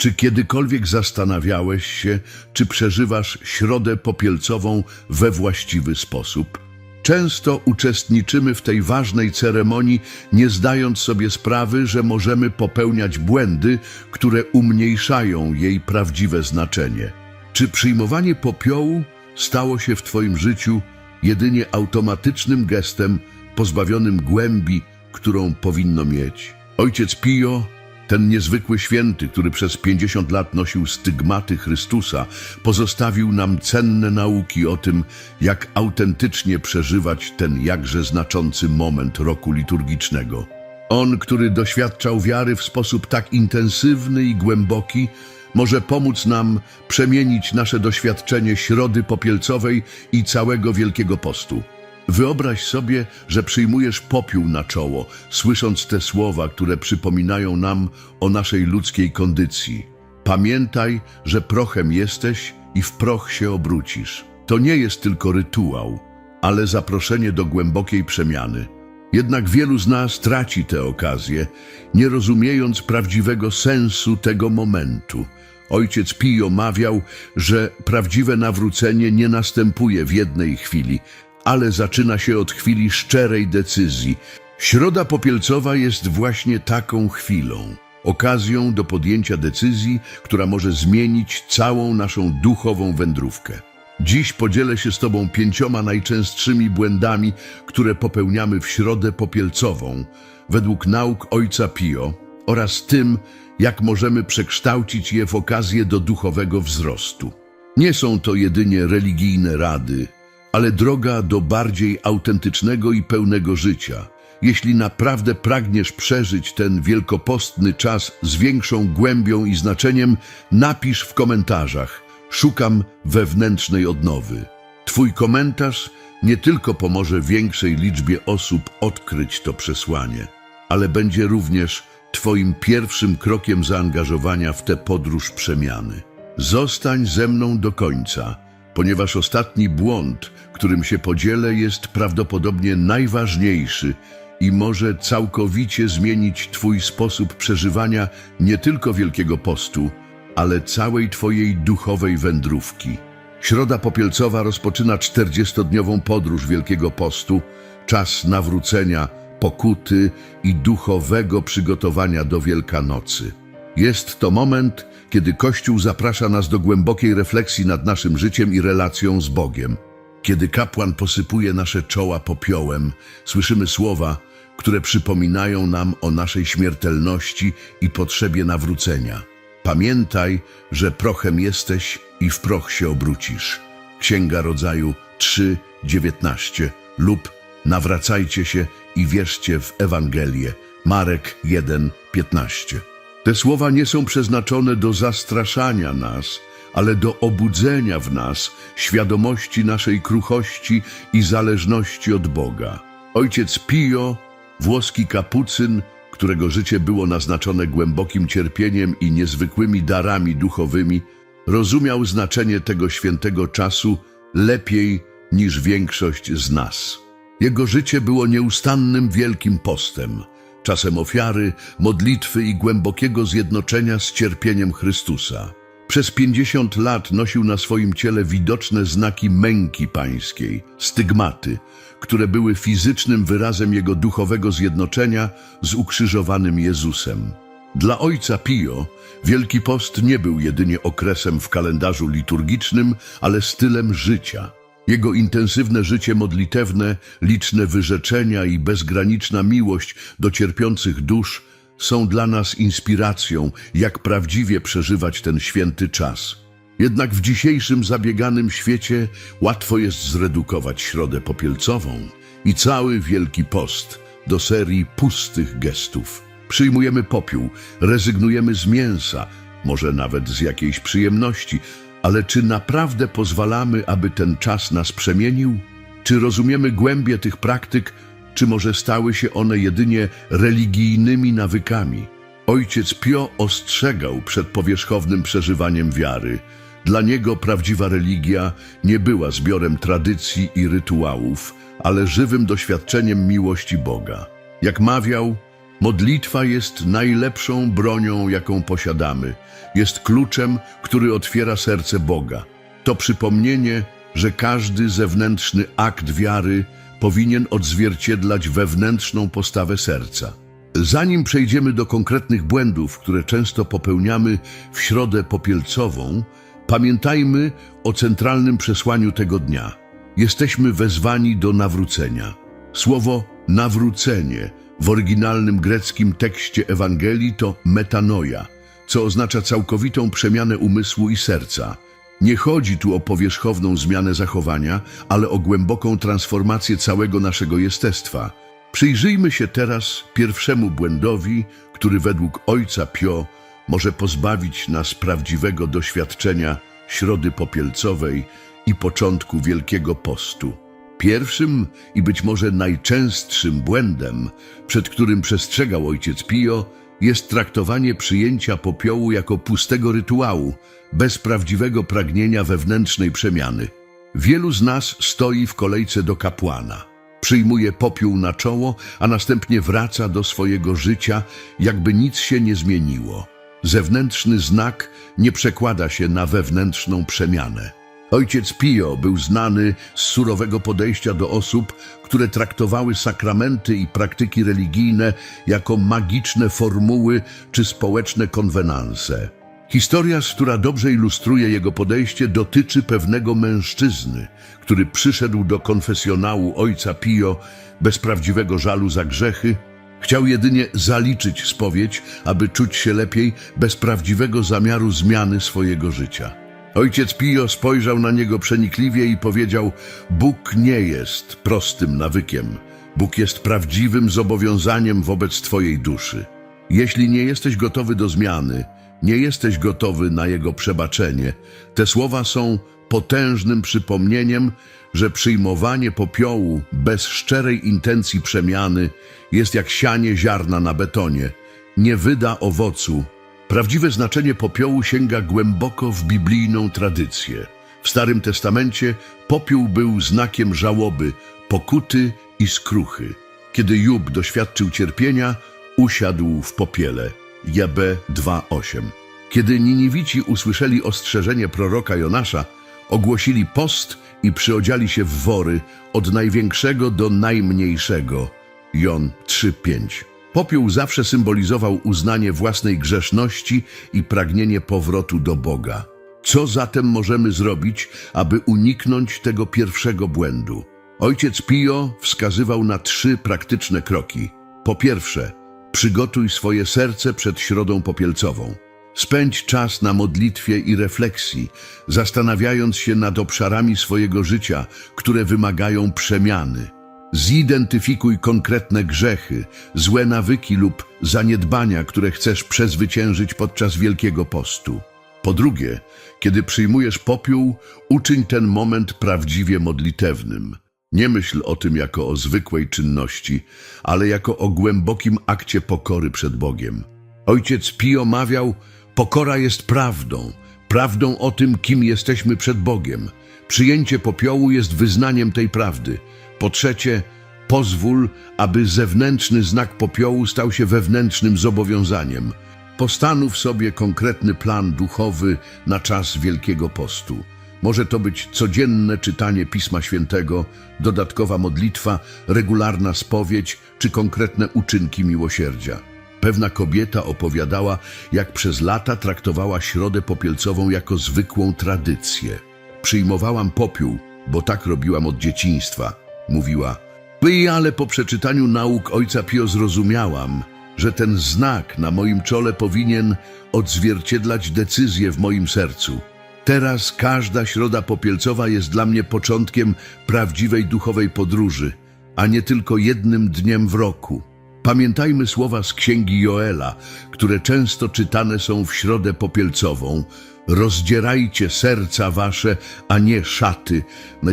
Czy kiedykolwiek zastanawiałeś się, czy przeżywasz środę popielcową we właściwy sposób? Często uczestniczymy w tej ważnej ceremonii, nie zdając sobie sprawy, że możemy popełniać błędy, które umniejszają jej prawdziwe znaczenie. Czy przyjmowanie popiołu stało się w Twoim życiu jedynie automatycznym gestem, pozbawionym głębi, którą powinno mieć? Ojciec Pio ten niezwykły święty, który przez 50 lat nosił stygmaty Chrystusa, pozostawił nam cenne nauki o tym, jak autentycznie przeżywać ten jakże znaczący moment roku liturgicznego. On, który doświadczał wiary w sposób tak intensywny i głęboki, może pomóc nam przemienić nasze doświadczenie środy popielcowej i całego Wielkiego Postu. Wyobraź sobie, że przyjmujesz popiół na czoło, słysząc te słowa, które przypominają nam o naszej ludzkiej kondycji. Pamiętaj, że prochem jesteś i w proch się obrócisz. To nie jest tylko rytuał, ale zaproszenie do głębokiej przemiany. Jednak wielu z nas traci tę okazję, nie rozumiejąc prawdziwego sensu tego momentu. Ojciec Pio mawiał, że prawdziwe nawrócenie nie następuje w jednej chwili, ale zaczyna się od chwili szczerej decyzji. Środa popielcowa jest właśnie taką chwilą, okazją do podjęcia decyzji, która może zmienić całą naszą duchową wędrówkę. Dziś podzielę się z Tobą pięcioma najczęstszymi błędami, które popełniamy w środę popielcową, według nauk Ojca Pio, oraz tym, jak możemy przekształcić je w okazję do duchowego wzrostu. Nie są to jedynie religijne rady, ale droga do bardziej autentycznego i pełnego życia. Jeśli naprawdę pragniesz przeżyć ten wielkopostny czas z większą głębią i znaczeniem, napisz w komentarzach. Szukam wewnętrznej odnowy. Twój komentarz nie tylko pomoże większej liczbie osób odkryć to przesłanie, ale będzie również Twoim pierwszym krokiem zaangażowania w tę podróż przemiany. Zostań ze mną do końca, ponieważ ostatni błąd, którym się podzielę, jest prawdopodobnie najważniejszy i może całkowicie zmienić Twój sposób przeżywania nie tylko Wielkiego Postu, ale całej Twojej duchowej wędrówki. Środa Popielcowa rozpoczyna 40-dniową podróż Wielkiego Postu, czas nawrócenia, pokuty i duchowego przygotowania do Wielkanocy. Jest to moment, kiedy Kościół zaprasza nas do głębokiej refleksji nad naszym życiem i relacją z Bogiem. Kiedy kapłan posypuje nasze czoła popiołem, słyszymy słowa, które przypominają nam o naszej śmiertelności i potrzebie nawrócenia. Pamiętaj, że prochem jesteś i w proch się obrócisz. Księga Rodzaju 3:19 lub nawracajcie się i wierzcie w Ewangelię. Marek 1:15. Te słowa nie są przeznaczone do zastraszania nas, ale do obudzenia w nas świadomości naszej kruchości i zależności od Boga. Ojciec Pio, włoski kapucyn, którego życie było naznaczone głębokim cierpieniem i niezwykłymi darami duchowymi, rozumiał znaczenie tego świętego czasu lepiej niż większość z nas. Jego życie było nieustannym wielkim postem, czasem ofiary, modlitwy i głębokiego zjednoczenia z cierpieniem Chrystusa. Przez pięćdziesiąt lat nosił na swoim ciele widoczne znaki męki pańskiej, stygmaty, które były fizycznym wyrazem jego duchowego zjednoczenia z ukrzyżowanym Jezusem. Dla ojca Pio Wielki Post nie był jedynie okresem w kalendarzu liturgicznym, ale stylem życia. Jego intensywne życie modlitewne, liczne wyrzeczenia i bezgraniczna miłość do cierpiących dusz są dla nas inspiracją, jak prawdziwie przeżywać ten święty czas. Jednak w dzisiejszym zabieganym świecie łatwo jest zredukować środę popielcową i cały Wielki Post do serii pustych gestów. Przyjmujemy popiół, rezygnujemy z mięsa, może nawet z jakiejś przyjemności, ale czy naprawdę pozwalamy, aby ten czas nas przemienił? Czy rozumiemy głębię tych praktyk, czy może stały się one jedynie religijnymi nawykami? Ojciec Pio ostrzegał przed powierzchownym przeżywaniem wiary. Dla niego prawdziwa religia nie była zbiorem tradycji i rytuałów, ale żywym doświadczeniem miłości Boga. Jak mawiał, Modlitwa jest najlepszą bronią, jaką posiadamy. Jest kluczem, który otwiera serce Boga. To przypomnienie, że każdy zewnętrzny akt wiary powinien odzwierciedlać wewnętrzną postawę serca. Zanim przejdziemy do konkretnych błędów, które często popełniamy w środę popielcową, pamiętajmy o centralnym przesłaniu tego dnia. Jesteśmy wezwani do nawrócenia. Słowo nawrócenie w oryginalnym greckim tekście Ewangelii to metanoia, co oznacza całkowitą przemianę umysłu i serca. Nie chodzi tu o powierzchowną zmianę zachowania, ale o głęboką transformację całego naszego jestestwa. Przyjrzyjmy się teraz pierwszemu błędowi, który według ojca Pio może pozbawić nas prawdziwego doświadczenia Środy Popielcowej i początku Wielkiego Postu. Pierwszym i być może najczęstszym błędem, przed którym przestrzegał ojciec Pio, jest traktowanie przyjęcia popiołu jako pustego rytuału, bez prawdziwego pragnienia wewnętrznej przemiany. Wielu z nas stoi w kolejce do kapłana. Przyjmuje popiół na czoło, a następnie wraca do swojego życia, jakby nic się nie zmieniło. Zewnętrzny znak nie przekłada się na wewnętrzną przemianę. Ojciec Pio był znany z surowego podejścia do osób, które traktowały sakramenty i praktyki religijne jako magiczne formuły czy społeczne konwenanse. Historia, która dobrze ilustruje jego podejście, dotyczy pewnego mężczyzny, który przyszedł do konfesjonału ojca Pio bez prawdziwego żalu za grzechy, Chciał jedynie zaliczyć spowiedź, aby czuć się lepiej, bez prawdziwego zamiaru zmiany swojego życia. Ojciec Pio spojrzał na niego przenikliwie i powiedział: Bóg nie jest prostym nawykiem. Bóg jest prawdziwym zobowiązaniem wobec Twojej duszy. Jeśli nie jesteś gotowy do zmiany, nie jesteś gotowy na Jego przebaczenie, te słowa są potężnym przypomnieniem, że przyjmowanie popiołu bez szczerej intencji przemiany jest jak sianie ziarna na betonie, nie wyda owocu. Prawdziwe znaczenie popiołu sięga głęboko w biblijną tradycję. W Starym Testamencie popiół był znakiem żałoby, pokuty i skruchy. Kiedy Jub doświadczył cierpienia, usiadł w popiele. JB 2:8. Kiedy Niniwici usłyszeli ostrzeżenie proroka Jonasza, ogłosili post i przyodziali się w wory od największego do najmniejszego. Jon 3:5. Popiół zawsze symbolizował uznanie własnej grzeszności i pragnienie powrotu do Boga. Co zatem możemy zrobić, aby uniknąć tego pierwszego błędu? Ojciec Pio wskazywał na trzy praktyczne kroki. Po pierwsze, przygotuj swoje serce przed środą popielcową. Spędź czas na modlitwie i refleksji, zastanawiając się nad obszarami swojego życia, które wymagają przemiany. Zidentyfikuj konkretne grzechy, złe nawyki lub zaniedbania, które chcesz przezwyciężyć podczas Wielkiego Postu. Po drugie, kiedy przyjmujesz popiół, uczyń ten moment prawdziwie modlitewnym. Nie myśl o tym jako o zwykłej czynności, ale jako o głębokim akcie pokory przed Bogiem. Ojciec Pio mawiał, pokora jest prawdą, prawdą o tym, kim jesteśmy przed Bogiem. Przyjęcie popiołu jest wyznaniem tej prawdy. Po trzecie, pozwól, aby zewnętrzny znak popiołu stał się wewnętrznym zobowiązaniem. Postanów sobie konkretny plan duchowy na czas Wielkiego Postu. Może to być codzienne czytanie Pisma Świętego, dodatkowa modlitwa, regularna spowiedź czy konkretne uczynki miłosierdzia. Pewna kobieta opowiadała, jak przez lata traktowała środę popielcową jako zwykłą tradycję. Przyjmowałam popiół, bo tak robiłam od dzieciństwa, mówiła. By, ale po przeczytaniu nauk ojca Pio zrozumiałam, że ten znak na moim czole powinien odzwierciedlać decyzję w moim sercu. Teraz każda środa popielcowa jest dla mnie początkiem prawdziwej duchowej podróży, a nie tylko jednym dniem w roku. Pamiętajmy słowa z księgi Joela, które często czytane są w środę popielcową. Rozdzierajcie serca wasze, a nie szaty.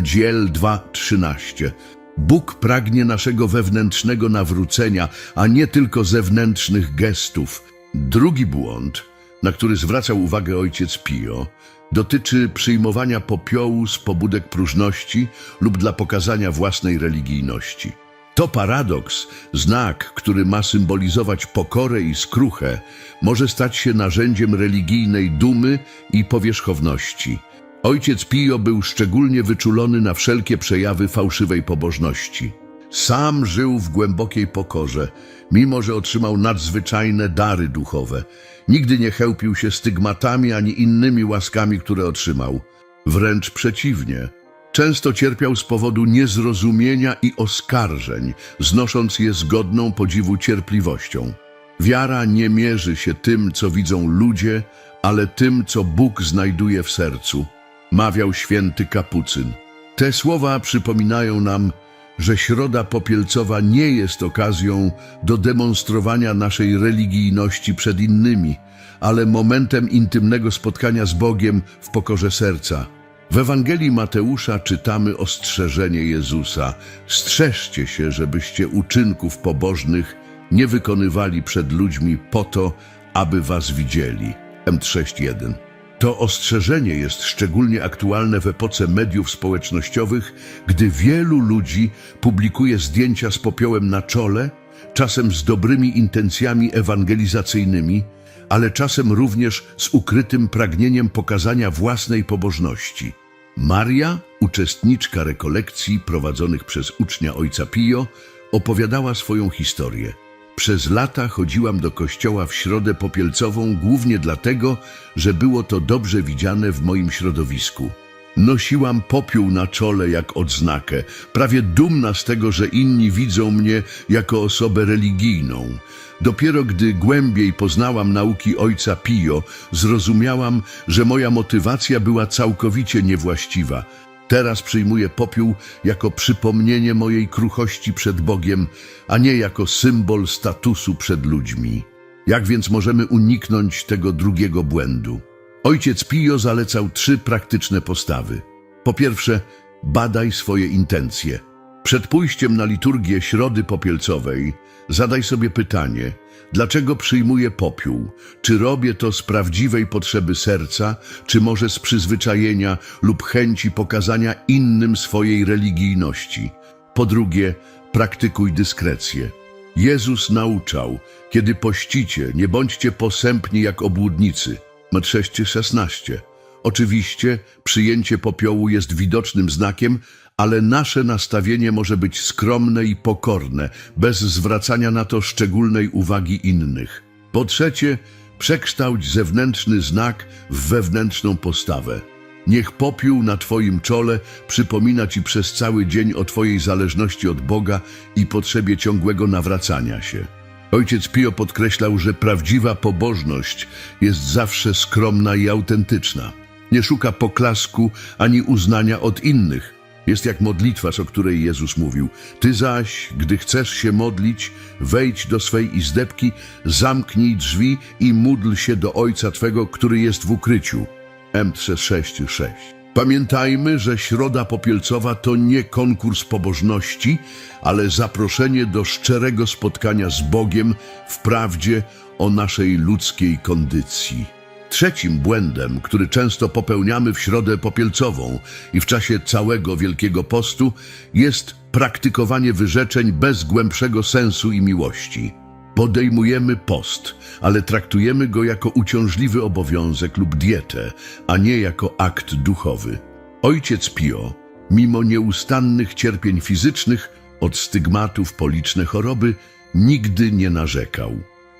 Dziel 2:13. Bóg pragnie naszego wewnętrznego nawrócenia, a nie tylko zewnętrznych gestów. Drugi błąd, na który zwracał uwagę ojciec Pio, dotyczy przyjmowania popiołu z pobudek próżności lub dla pokazania własnej religijności. To paradoks, znak, który ma symbolizować pokorę i skruchę, może stać się narzędziem religijnej dumy i powierzchowności. Ojciec Pio był szczególnie wyczulony na wszelkie przejawy fałszywej pobożności. Sam żył w głębokiej pokorze, mimo że otrzymał nadzwyczajne dary duchowe. Nigdy nie chełpił się stygmatami ani innymi łaskami, które otrzymał. Wręcz przeciwnie. Często cierpiał z powodu niezrozumienia i oskarżeń, znosząc je z godną podziwu cierpliwością. Wiara nie mierzy się tym, co widzą ludzie, ale tym, co Bóg znajduje w sercu, mawiał święty kapucyn. Te słowa przypominają nam, że środa popielcowa nie jest okazją do demonstrowania naszej religijności przed innymi, ale momentem intymnego spotkania z Bogiem w pokorze serca. W Ewangelii Mateusza czytamy ostrzeżenie Jezusa: Strzeżcie się, żebyście uczynków pobożnych nie wykonywali przed ludźmi po to, aby was widzieli. M6.1 to ostrzeżenie jest szczególnie aktualne w epoce mediów społecznościowych, gdy wielu ludzi publikuje zdjęcia z popiołem na czole, czasem z dobrymi intencjami ewangelizacyjnymi, ale czasem również z ukrytym pragnieniem pokazania własnej pobożności. Maria, uczestniczka rekolekcji prowadzonych przez ucznia ojca Pio, opowiadała swoją historię. Przez lata chodziłam do kościoła w środę popielcową głównie dlatego, że było to dobrze widziane w moim środowisku. Nosiłam popiół na czole jak odznakę, prawie dumna z tego, że inni widzą mnie jako osobę religijną. Dopiero gdy głębiej poznałam nauki ojca Pio, zrozumiałam, że moja motywacja była całkowicie niewłaściwa. Teraz przyjmuję popiół jako przypomnienie mojej kruchości przed Bogiem, a nie jako symbol statusu przed ludźmi. Jak więc możemy uniknąć tego drugiego błędu? Ojciec Pio zalecał trzy praktyczne postawy. Po pierwsze, badaj swoje intencje. Przed pójściem na liturgię Środy Popielcowej zadaj sobie pytanie, dlaczego przyjmuję popiół? Czy robię to z prawdziwej potrzeby serca, czy może z przyzwyczajenia lub chęci pokazania innym swojej religijności? Po drugie, praktykuj dyskrecję. Jezus nauczał, kiedy pościcie, nie bądźcie posępni jak obłudnicy. Mat 6:16. Oczywiście przyjęcie popiołu jest widocznym znakiem, ale nasze nastawienie może być skromne i pokorne, bez zwracania na to szczególnej uwagi innych. Po trzecie, przekształć zewnętrzny znak w wewnętrzną postawę. Niech popiół na Twoim czole przypomina Ci przez cały dzień o Twojej zależności od Boga i potrzebie ciągłego nawracania się. Ojciec Pio podkreślał, że prawdziwa pobożność jest zawsze skromna i autentyczna. Nie szuka poklasku ani uznania od innych. Jest jak modlitwa, o której Jezus mówił. Ty zaś, gdy chcesz się modlić, wejdź do swej izdebki, zamknij drzwi i módl się do Ojca Twego, który jest w ukryciu. M366. Pamiętajmy, że Środa Popielcowa to nie konkurs pobożności, ale zaproszenie do szczerego spotkania z Bogiem w prawdzie o naszej ludzkiej kondycji. Trzecim błędem, który często popełniamy w Środę Popielcową i w czasie całego Wielkiego Postu, jest praktykowanie wyrzeczeń bez głębszego sensu i miłości. Podejmujemy post, ale traktujemy go jako uciążliwy obowiązek lub dietę, a nie jako akt duchowy. Ojciec Pio, mimo nieustannych cierpień fizycznych, od stygmatów po liczne choroby, nigdy nie narzekał.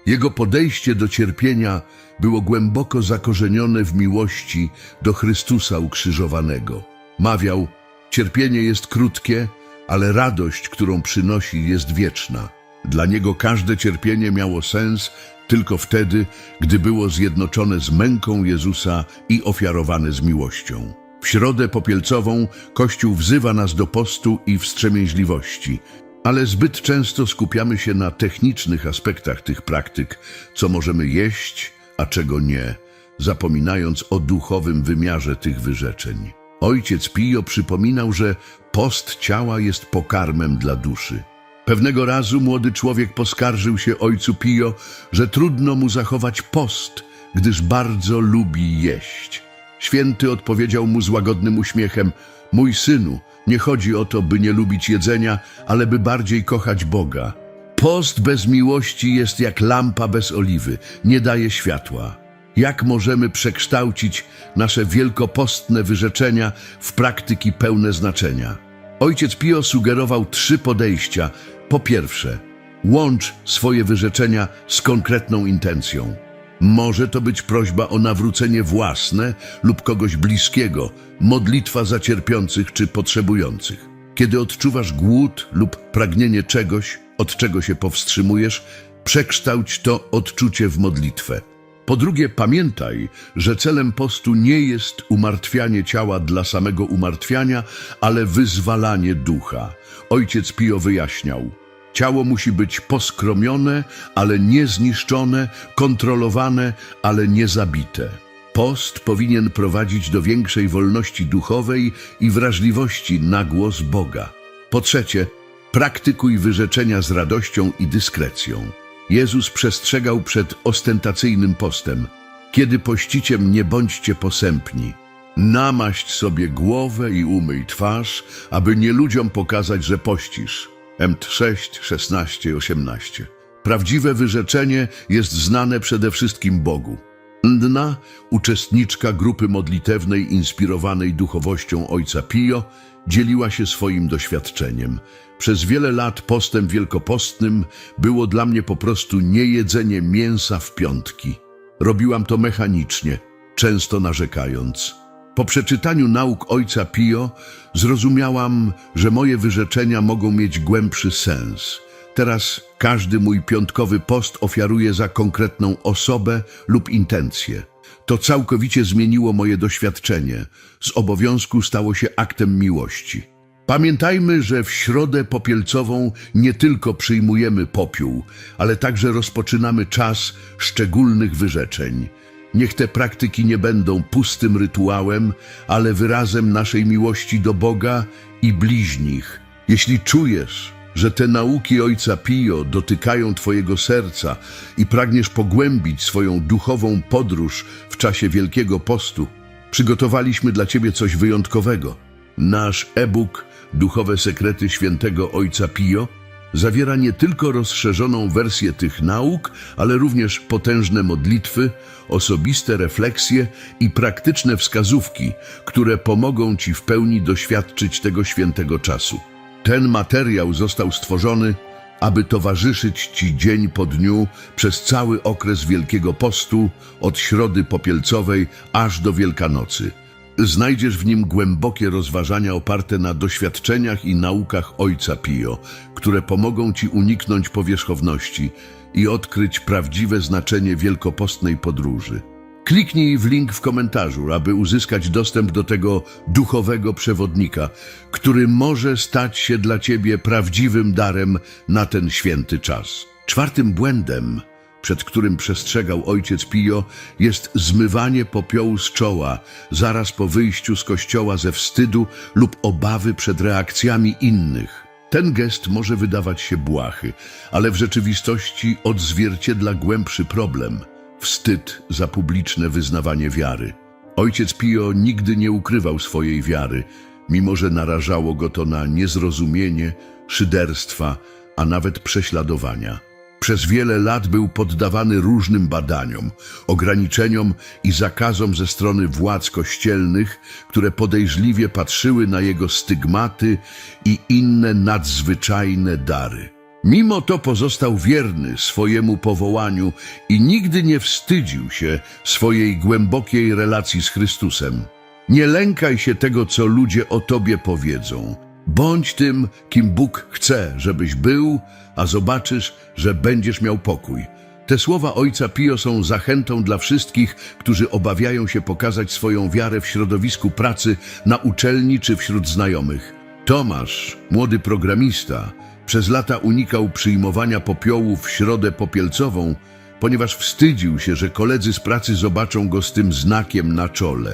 Jego podejście do cierpienia było głęboko zakorzenione w miłości do Chrystusa ukrzyżowanego. Mawiał, cierpienie jest krótkie, ale radość, którą przynosi, jest wieczna. Dla niego każde cierpienie miało sens tylko wtedy, gdy było zjednoczone z męką Jezusa i ofiarowane z miłością. W środę popielcową Kościół wzywa nas do postu i wstrzemięźliwości, ale zbyt często skupiamy się na technicznych aspektach tych praktyk, co możemy jeść, a czego nie, zapominając o duchowym wymiarze tych wyrzeczeń. Ojciec Pio przypominał, że post ciała jest pokarmem dla duszy. Pewnego razu młody człowiek poskarżył się ojcu Pio, że trudno mu zachować post, gdyż bardzo lubi jeść. Święty odpowiedział mu z łagodnym uśmiechem: Mój synu, nie chodzi o to, by nie lubić jedzenia, ale by bardziej kochać Boga. Post bez miłości jest jak lampa bez oliwy, nie daje światła. Jak możemy przekształcić nasze wielkopostne wyrzeczenia w praktyki pełne znaczenia? Ojciec Pio sugerował trzy podejścia. Po pierwsze, łącz swoje wyrzeczenia z konkretną intencją. Może to być prośba o nawrócenie własne lub kogoś bliskiego, modlitwa za cierpiących czy potrzebujących. Kiedy odczuwasz głód lub pragnienie czegoś, od czego się powstrzymujesz, przekształć to odczucie w modlitwę. Po drugie, pamiętaj, że celem postu nie jest umartwianie ciała dla samego umartwiania, ale wyzwalanie ducha. Ojciec Pio wyjaśniał. Ciało musi być poskromione, ale nie zniszczone, kontrolowane, ale nie zabite. Post powinien prowadzić do większej wolności duchowej i wrażliwości na głos Boga. Po trzecie, praktykuj wyrzeczenia z radością i dyskrecją. Jezus przestrzegał przed ostentacyjnym postem. Kiedy pościcie, nie bądźcie posępni. Namaść sobie głowę i umyj twarz, aby nie ludziom pokazać, że pościsz. M6, 16, 18. Prawdziwe wyrzeczenie jest znane przede wszystkim Bogu. Ndna, uczestniczka grupy modlitewnej inspirowanej duchowością ojca Pio, dzieliła się swoim doświadczeniem. Przez wiele lat postem wielkopostnym było dla mnie po prostu niejedzenie mięsa w piątki. Robiłam to mechanicznie, często narzekając. Po przeczytaniu nauk ojca Pio zrozumiałam, że moje wyrzeczenia mogą mieć głębszy sens. Teraz każdy mój piątkowy post ofiaruję za konkretną osobę lub intencję. To całkowicie zmieniło moje doświadczenie. Z obowiązku stało się aktem miłości. Pamiętajmy, że w środę popielcową nie tylko przyjmujemy popiół, ale także rozpoczynamy czas szczególnych wyrzeczeń. Niech te praktyki nie będą pustym rytuałem, ale wyrazem naszej miłości do Boga i bliźnich. Jeśli czujesz, że te nauki Ojca Pio dotykają Twojego serca i pragniesz pogłębić swoją duchową podróż w czasie Wielkiego Postu, przygotowaliśmy dla Ciebie coś wyjątkowego. Nasz e-book Duchowe Sekrety Świętego Ojca Pio zawiera nie tylko rozszerzoną wersję tych nauk, ale również potężne modlitwy, osobiste refleksje i praktyczne wskazówki, które pomogą Ci w pełni doświadczyć tego świętego czasu. Ten materiał został stworzony, aby towarzyszyć Ci dzień po dniu przez cały okres Wielkiego Postu, od Środy Popielcowej aż do Wielkanocy. Znajdziesz w nim głębokie rozważania oparte na doświadczeniach i naukach Ojca Pio, które pomogą Ci uniknąć powierzchowności i odkryć prawdziwe znaczenie wielkopostnej podróży. Kliknij w link w komentarzu, aby uzyskać dostęp do tego duchowego przewodnika, który może stać się dla Ciebie prawdziwym darem na ten święty czas. Czwartym błędem, przed którym przestrzegał ojciec Pio, jest zmywanie popiołu z czoła zaraz po wyjściu z kościoła ze wstydu lub obawy przed reakcjami innych. Ten gest może wydawać się błahy, ale w rzeczywistości odzwierciedla głębszy problem wstyd za publiczne wyznawanie wiary. Ojciec Pio nigdy nie ukrywał swojej wiary, mimo że narażało go to na niezrozumienie, szyderstwa, a nawet prześladowania. Przez wiele lat był poddawany różnym badaniom, ograniczeniom i zakazom ze strony władz kościelnych, które podejrzliwie patrzyły na jego stygmaty i inne nadzwyczajne dary. Mimo to pozostał wierny swojemu powołaniu i nigdy nie wstydził się swojej głębokiej relacji z Chrystusem. Nie lękaj się tego, co ludzie o tobie powiedzą. Bądź tym, kim Bóg chce, żebyś był, a zobaczysz, że będziesz miał pokój. Te słowa Ojca Pio są zachętą dla wszystkich, którzy obawiają się pokazać swoją wiarę w środowisku pracy, na uczelni czy wśród znajomych. Tomasz, młody programista, przez lata unikał przyjmowania popiołu w środę popielcową, ponieważ wstydził się, że koledzy z pracy zobaczą go z tym znakiem na czole.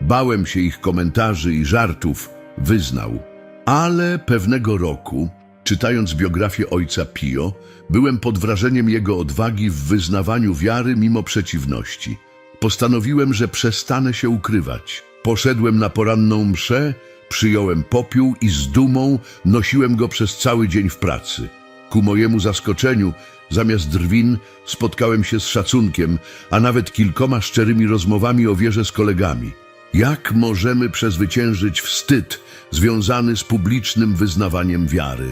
Bałem się ich komentarzy i żartów, wyznał. Ale pewnego roku, czytając biografię ojca Pio, byłem pod wrażeniem jego odwagi w wyznawaniu wiary mimo przeciwności. Postanowiłem, że przestanę się ukrywać. Poszedłem na poranną mszę, Przyjąłem popiół i z dumą nosiłem go przez cały dzień w pracy. Ku mojemu zaskoczeniu, zamiast drwin spotkałem się z szacunkiem, a nawet kilkoma szczerymi rozmowami o wierze z kolegami. Jak możemy przezwyciężyć wstyd związany z publicznym wyznawaniem wiary?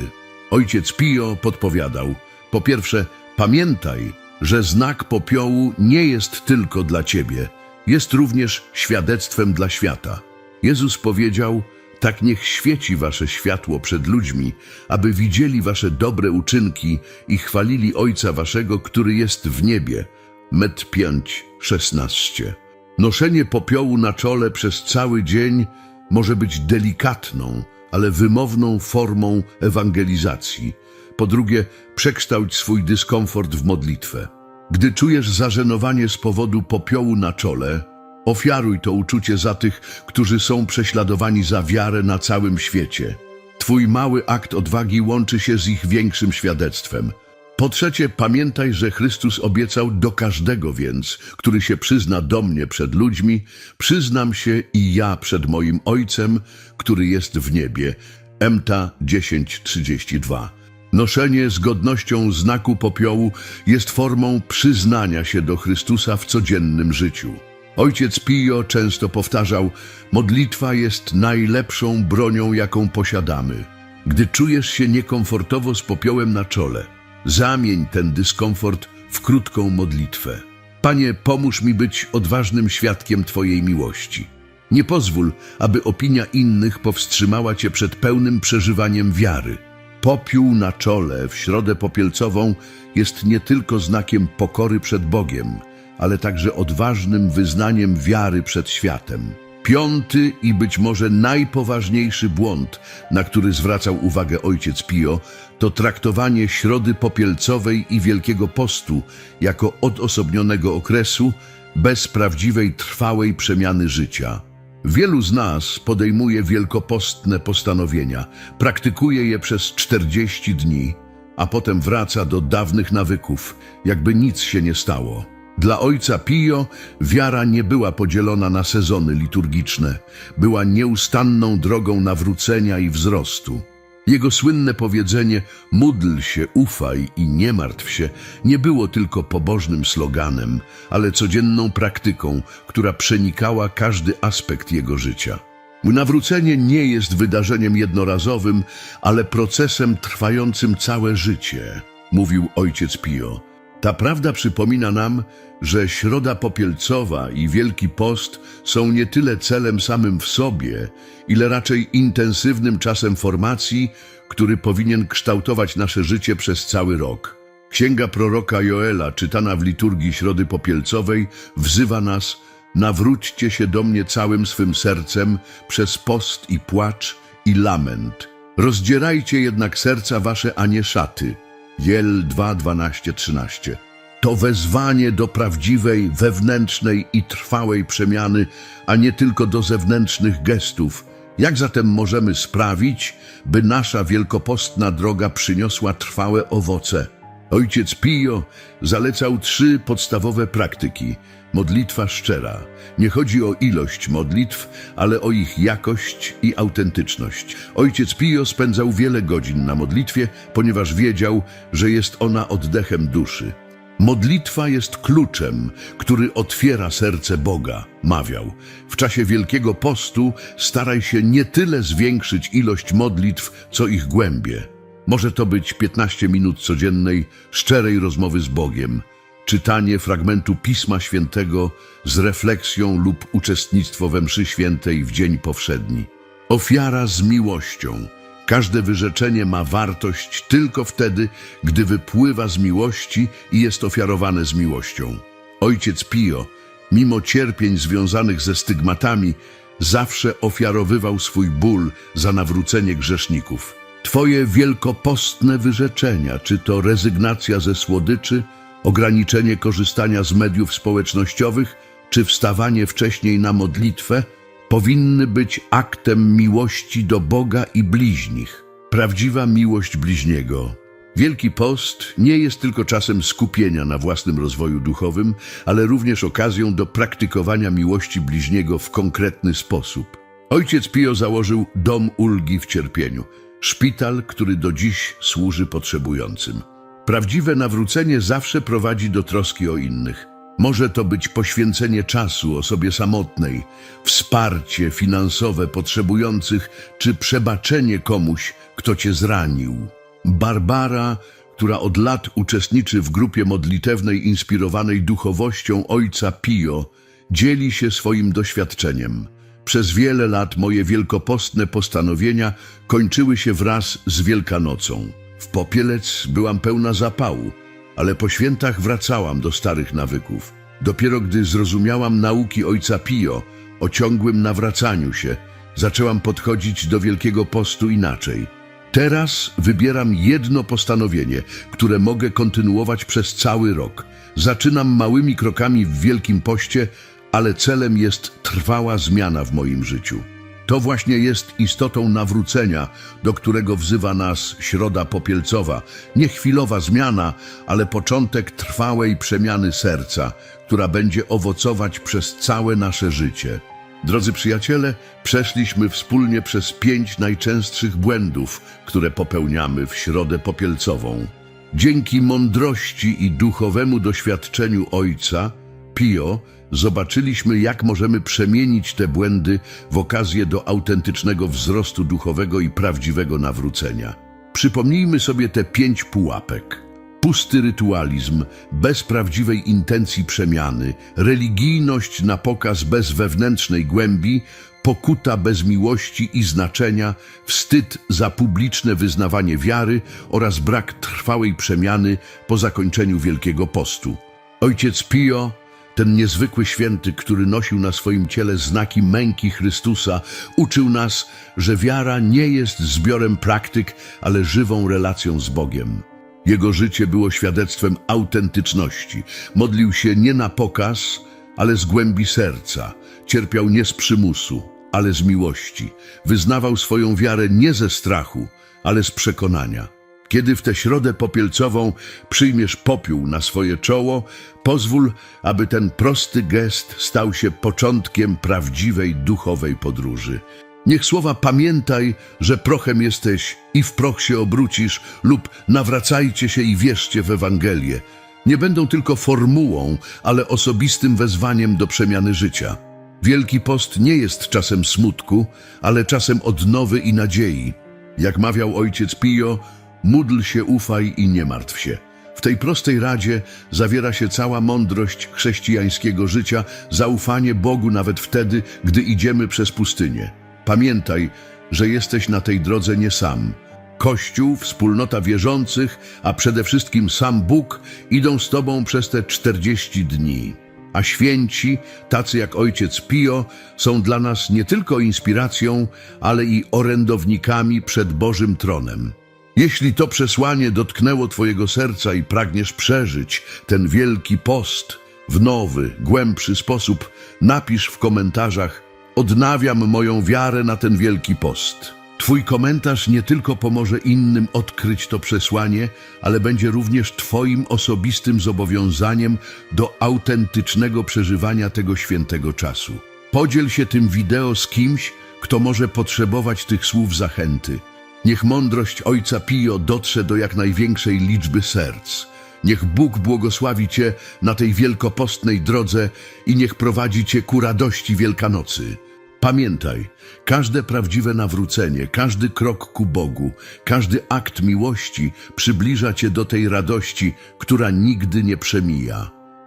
Ojciec Pio podpowiadał: Po pierwsze, pamiętaj, że znak popiołu nie jest tylko dla ciebie, jest również świadectwem dla świata. Jezus powiedział: Tak niech świeci wasze światło przed ludźmi, aby widzieli wasze dobre uczynki i chwalili Ojca waszego, który jest w niebie. Met 5, 16. Noszenie popiołu na czole przez cały dzień może być delikatną, ale wymowną formą ewangelizacji. Po drugie, przekształć swój dyskomfort w modlitwę. Gdy czujesz zażenowanie z powodu popiołu na czole, ofiaruj to uczucie za tych, którzy są prześladowani za wiarę na całym świecie. Twój mały akt odwagi łączy się z ich większym świadectwem. Po trzecie, pamiętaj, że Chrystus obiecał do każdego więc, który się przyzna do mnie przed ludźmi, przyznam się i ja przed moim Ojcem, który jest w niebie. Emta 10:32. Noszenie z godnością znaku popiołu jest formą przyznania się do Chrystusa w codziennym życiu. Ojciec Pio często powtarzał: Modlitwa jest najlepszą bronią, jaką posiadamy. Gdy czujesz się niekomfortowo z popiołem na czole, zamień ten dyskomfort w krótką modlitwę. Panie, pomóż mi być odważnym świadkiem Twojej miłości. Nie pozwól, aby opinia innych powstrzymała Cię przed pełnym przeżywaniem wiary. Popiół na czole w środę popielcową jest nie tylko znakiem pokory przed Bogiem, ale także odważnym wyznaniem wiary przed światem. Piąty i być może najpoważniejszy błąd, na który zwracał uwagę ojciec Pio, to traktowanie środy popielcowej i Wielkiego Postu jako odosobnionego okresu bez prawdziwej, trwałej przemiany życia. Wielu z nas podejmuje wielkopostne postanowienia, praktykuje je przez 40 dni, a potem wraca do dawnych nawyków, jakby nic się nie stało. Dla ojca Pio wiara nie była podzielona na sezony liturgiczne, była nieustanną drogą nawrócenia i wzrostu. Jego słynne powiedzenie módl się, ufaj i nie martw się nie było tylko pobożnym sloganem, ale codzienną praktyką, która przenikała każdy aspekt jego życia. Nawrócenie nie jest wydarzeniem jednorazowym, ale procesem trwającym całe życie, mówił ojciec Pio. Ta prawda przypomina nam, że Środa Popielcowa i Wielki Post są nie tyle celem samym w sobie, ile raczej intensywnym czasem formacji, który powinien kształtować nasze życie przez cały rok. Księga proroka Joela, czytana w liturgii Środy Popielcowej, wzywa nas Nawróćcie się do mnie całym swym sercem przez post i płacz i lament. Rozdzierajcie jednak serca wasze, a nie szaty. Jel 2, 12, 13. To wezwanie do prawdziwej, wewnętrznej i trwałej przemiany, a nie tylko do zewnętrznych gestów. Jak zatem możemy sprawić, by nasza wielkopostna droga przyniosła trwałe owoce? Ojciec Pio zalecał trzy podstawowe praktyki. Modlitwa szczera. Nie chodzi o ilość modlitw, ale o ich jakość i autentyczność. Ojciec Pio spędzał wiele godzin na modlitwie, ponieważ wiedział, że jest ona oddechem duszy. Modlitwa jest kluczem, który otwiera serce Boga, mawiał. W czasie Wielkiego Postu staraj się nie tyle zwiększyć ilość modlitw, co ich głębie. Może to być 15 minut codziennej, szczerej rozmowy z Bogiem, czytanie fragmentu Pisma Świętego z refleksją lub uczestnictwo we mszy świętej w dzień powszedni. Ofiara z miłością. Każde wyrzeczenie ma wartość tylko wtedy, gdy wypływa z miłości i jest ofiarowane z miłością. Ojciec Pio, mimo cierpień związanych ze stygmatami, zawsze ofiarowywał swój ból za nawrócenie grzeszników. Twoje wielkopostne wyrzeczenia, czy to rezygnacja ze słodyczy, ograniczenie korzystania z mediów społecznościowych, czy wstawanie wcześniej na modlitwę, powinny być aktem miłości do Boga i bliźnich. Prawdziwa miłość bliźniego. Wielki Post nie jest tylko czasem skupienia na własnym rozwoju duchowym, ale również okazją do praktykowania miłości bliźniego w konkretny sposób. Ojciec Pio założył dom ulgi w cierpieniu, szpital, który do dziś służy potrzebującym. Prawdziwe nawrócenie zawsze prowadzi do troski o innych. Może to być poświęcenie czasu osobie samotnej, wsparcie finansowe potrzebujących, czy przebaczenie komuś, kto cię zranił. Barbara, która od lat uczestniczy w grupie modlitewnej inspirowanej duchowością ojca Pio, dzieli się swoim doświadczeniem. Przez wiele lat moje wielkopostne postanowienia kończyły się wraz z Wielkanocą. W popielec byłam pełna zapału, ale po świętach wracałam do starych nawyków. Dopiero gdy zrozumiałam nauki ojca Pio o ciągłym nawracaniu się, zaczęłam podchodzić do Wielkiego Postu inaczej. Teraz wybieram jedno postanowienie, które mogę kontynuować przez cały rok. Zaczynam małymi krokami w Wielkim Poście, ale celem jest trwała zmiana w moim życiu. To właśnie jest istotą nawrócenia, do którego wzywa nas Środa Popielcowa. Nie chwilowa zmiana, ale początek trwałej przemiany serca, która będzie owocować przez całe nasze życie. Drodzy przyjaciele, przeszliśmy wspólnie przez pięć najczęstszych błędów, które popełniamy w Środę Popielcową. Dzięki mądrości i duchowemu doświadczeniu Ojca, Pio, zobaczyliśmy, jak możemy przemienić te błędy w okazję do autentycznego wzrostu duchowego i prawdziwego nawrócenia. Przypomnijmy sobie te pięć pułapek. Pusty rytualizm, bez prawdziwej intencji przemiany, religijność na pokaz bez wewnętrznej głębi, pokuta bez miłości i znaczenia, wstyd za publiczne wyznawanie wiary oraz brak trwałej przemiany po zakończeniu Wielkiego Postu. Ojciec Pio, ten niezwykły święty, który nosił na swoim ciele znaki męki Chrystusa, uczył nas, że wiara nie jest zbiorem praktyk, ale żywą relacją z Bogiem. Jego życie było świadectwem autentyczności. Modlił się nie na pokaz, ale z głębi serca. Cierpiał nie z przymusu, ale z miłości. Wyznawał swoją wiarę nie ze strachu, ale z przekonania. Kiedy w tę środę popielcową przyjmiesz popiół na swoje czoło, pozwól, aby ten prosty gest stał się początkiem prawdziwej duchowej podróży. Niech słowa pamiętaj, że prochem jesteś i w proch się obrócisz lub nawracajcie się i wierzcie w Ewangelię. Nie będą tylko formułą, ale osobistym wezwaniem do przemiany życia. Wielki Post nie jest czasem smutku, ale czasem odnowy i nadziei. Jak mawiał ojciec Pio, módl się, ufaj i nie martw się. W tej prostej radzie zawiera się cała mądrość chrześcijańskiego życia, zaufanie Bogu nawet wtedy, gdy idziemy przez pustynię. Pamiętaj, że jesteś na tej drodze nie sam. Kościół, wspólnota wierzących, a przede wszystkim sam Bóg idą z Tobą przez te 40 dni. A święci, tacy jak ojciec Pio, są dla nas nie tylko inspiracją, ale i orędownikami przed Bożym tronem. Jeśli to przesłanie dotknęło Twojego serca i pragniesz przeżyć ten wielki post w nowy, głębszy sposób, napisz w komentarzach Odnawiam moją wiarę na ten wielki post. Twój komentarz nie tylko pomoże innym odkryć to przesłanie, ale będzie również Twoim osobistym zobowiązaniem do autentycznego przeżywania tego świętego czasu. Podziel się tym wideo z kimś, kto może potrzebować tych słów zachęty. Niech mądrość Ojca Pio dotrze do jak największej liczby serc. Niech Bóg błogosławi Cię na tej wielkopostnej drodze i niech prowadzi Cię ku radości Wielkanocy. Pamiętaj, każde prawdziwe nawrócenie, każdy krok ku Bogu, każdy akt miłości przybliża Cię do tej radości, która nigdy nie przemija.